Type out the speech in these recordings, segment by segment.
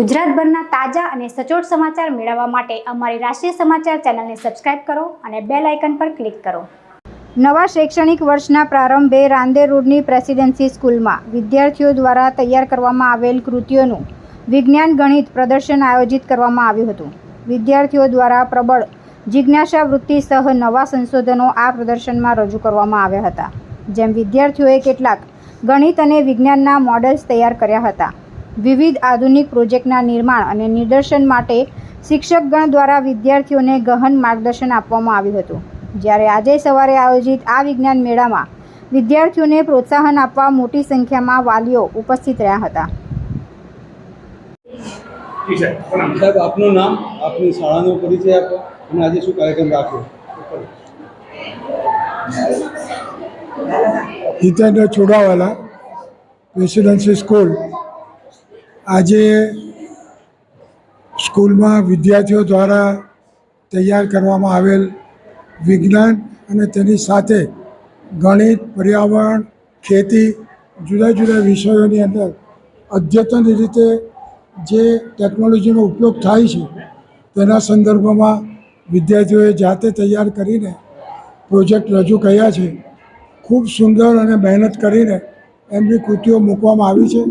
ગુજરાતભરના તાજા અને સચોટ સમાચાર મેળવવા માટે અમારી રાષ્ટ્રીય સમાચાર ચેનલને સબસ્ક્રાઇબ કરો અને બેલ આઇકન પર ક્લિક કરો. નવા શૈક્ષણિક વર્ષના પ્રારંભે રાંદેર રોડની પ્રેસિડેન્સી સ્કૂલમાં વિદ્યાર્થીઓ દ્વારા તૈયાર કરવામાં આવેલ કૃતિઓનું વિજ્ઞાન ગણિત પ્રદર્શન આયોજિત કરવામાં આવ્યું હતું. વિદ્યાર્થીઓ દ્વારા પ્રબળ જિજ્ઞાસા વૃત્તિ સહ નવા સંશોધનો આ પ્રદર્શનમાં રજૂ કરવામાં આવ્યા હતા, જેમ વિદ્યાર્થીઓએ કેટલાક ગણિત અને વિજ્ઞાનના મોડલ્સ તૈયાર કર્યા હતા. વિવિધ આધુનિક પ્રોજેક્ટના નિર્માણ અને નિદર્શન માટે શિક્ષકગણ દ્વારા વિદ્યાર્થીઓને ગહન માર્ગદર્શન આપવામાં આવ્યું હતું. જ્યારે આજે સવારે આયોજિત આ વિજ્ઞાન મેળામાં વિદ્યાર્થીઓને પ્રોત્સાહન આપવા મોટી સંખ્યામાં વાલીઓ ઉપસ્થિત રહ્યા હતા. સાહેબ આપનું નામ આપની શાળાનો પરિચય આપો અને આજે શું કાર્યક્રમ રાખ્યો હિતેન્દ્ર ચુડાવાલા પ્રેસિડેન્સી સ્કૂલ. આજે સ્કૂલમાં વિદ્યાર્થીઓ દ્વારા તૈયાર કરવામાં આવેલ વિજ્ઞાન અને તેની સાથે ગણિત, પર્યાવરણ, ખેતી જુદા જુદા વિષયોની અંદર અદ્યતન રીતે જે ટેકનોલોજીનો ઉપયોગ થાય છે, તેના સંદર્ભમાં વિદ્યાર્થીઓએ જાતે તૈયાર કરીને પ્રોજેક્ટ રજૂ કર્યા છે. ખૂબ સુંદર અને મહેનત કરીને એમની કૃતિઓ મૂકવામાં આવી છે.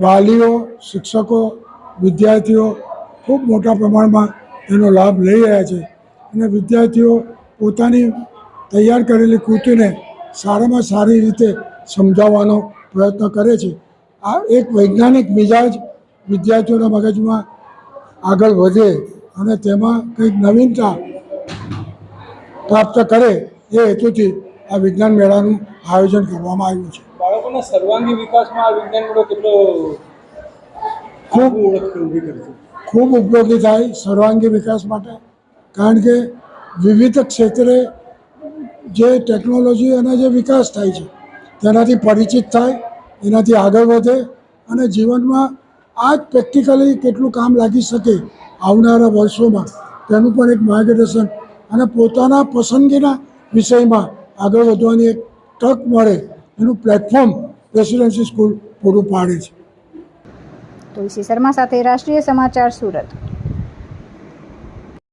વાલીઓ, શિક્ષકો, વિદ્યાર્થીઓ ખૂબ મોટા પ્રમાણમાં એનો લાભ લઈ રહ્યા છે. અને વિદ્યાર્થીઓ પોતાની તૈયાર કરેલી કૃતિને સારામાં સારી રીતે સમજાવવાનો પ્રયત્ન કરે છે. આ એક વૈજ્ઞાનિક મિજાજ વિદ્યાર્થીઓના મગજમાં આગળ વધે અને તેમાં કંઈક નવીનતા પ્રાપ્ત કરે એ હેતુથી આ વિજ્ઞાન મેળાનું આયોજન કરવામાં આવ્યું છે. બાળકોના સર્વાંગી વિકાસમાં આ વિજ્ઞાન મેળો કેટલો ખૂબ ઓળખ ઊભી ખૂબ ઉપયોગી થાય સર્વાંગી વિકાસ માટે. કારણ કે વિવિધ ક્ષેત્રે જે ટેકનોલોજી અને જે વિકાસ થાય છે, તેનાથી પરિચિત થાય, એનાથી આગળ વધે અને જીવનમાં આ જ પ્રેક્ટિકલી કેટલું કામ લાગી શકે આવનારા વર્ષોમાં, તેનું પણ એક માર્ગદર્શન અને પોતાના પસંદગીના વિષયમાં આગળ વધવાની એક તક મળે એનું પ્લેટફોર્મ રેસિડેન્સી સ્કૂલ પૂરું પાડે છે. તુલસી શર્મા સાથે રાષ્ટ્રીય સમાચાર સુરત.